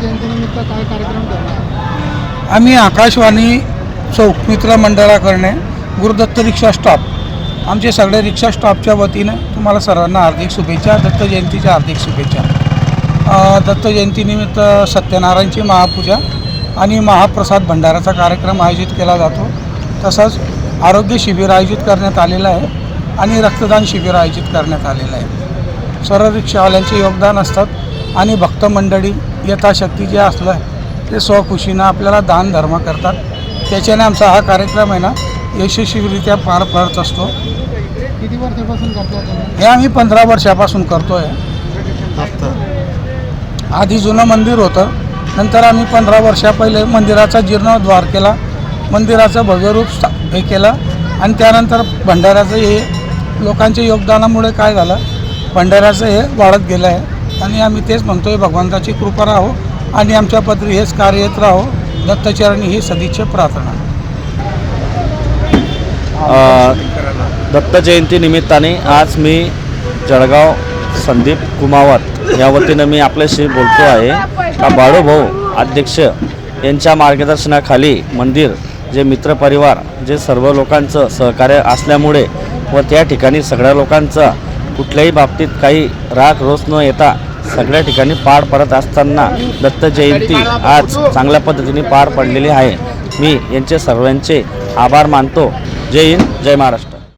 जयंतीनिमित्त काय कार्यक्रम ठेवला आम्ही आकाशवाणी चौक मित्र मंडळाकडने गुरुदत्त रिक्षा स्टॉप आमचे सगळे रिक्षा स्टॉपच्या वतीनं तुम्हाला सर्वांना हार्दिक शुभेच्छा दत्त जयंतीच्या हार्दिक शुभेच्छा. दत्त जयंतीनिमित्त सत्यनारायणची महापूजा आणि महाप्रसाद भंडाराचा कार्यक्रम आयोजित केला जातो. तसंच आरोग्य शिबिर आयोजित करण्यात आलेलं आहे आणि रक्तदान शिबिर आयोजित करण्यात आलेलं आहे. सर्व रिक्षावाल्यांचे योगदान असतात. आणि भक्त मंडळी यथाशक्ती जे असलं ते स्वखुशीनं आपल्याला दान धर्म करतात. त्याच्याने आमचा हा कार्यक्रम आहे ना यशस्वीरित्या पार पडत असतो. किती वर्षापासून करतो हे आम्ही पंधरा वर्षापासून करतो आहे आधी जुनं मंदिर होतं. नंतर आम्ही पंधरा वर्षा पहिले मंदिराचा जीर्णोद्धार केला. मंदिराचं भव्य रूप स्था- हे केलं. आणि त्यानंतर भंडाऱ्याचं हे लोकांच्या योगदानामुळे काय झालं? भंडाऱ्याचं हे वाढत गेलं आहे. आणि आम्ही तेच म्हणतोय भगवंताची कृपा राहो आणि आमच्या पत्री हेच कार्य येत राहो. दत्तचरणी ही सदिच्छा प्रार्थना. दत्त जयंती निमित्ताने आज मी जळगाव संदीप कुमावत या वतीनं मी आपल्याशी बोलतो आहे. का बाळूभाऊ अध्यक्ष यांच्या मार्गदर्शनाखाली मंदिर जे मित्रपरिवार जे सर्व लोकांचं सहकार्य असल्यामुळे व त्या ठिकाणी सगळ्या लोकांचा कुठल्याही बाबतीत काही राग रोष न येता सगळ्या ठिकाणी पार पडत असताना दत्त जयंती आज चांगल्या पद्धतीने पार पडलेली आहे. मी यांचे सर्वांचे आभार मानतो. जय हिंद जय महाराष्ट्र.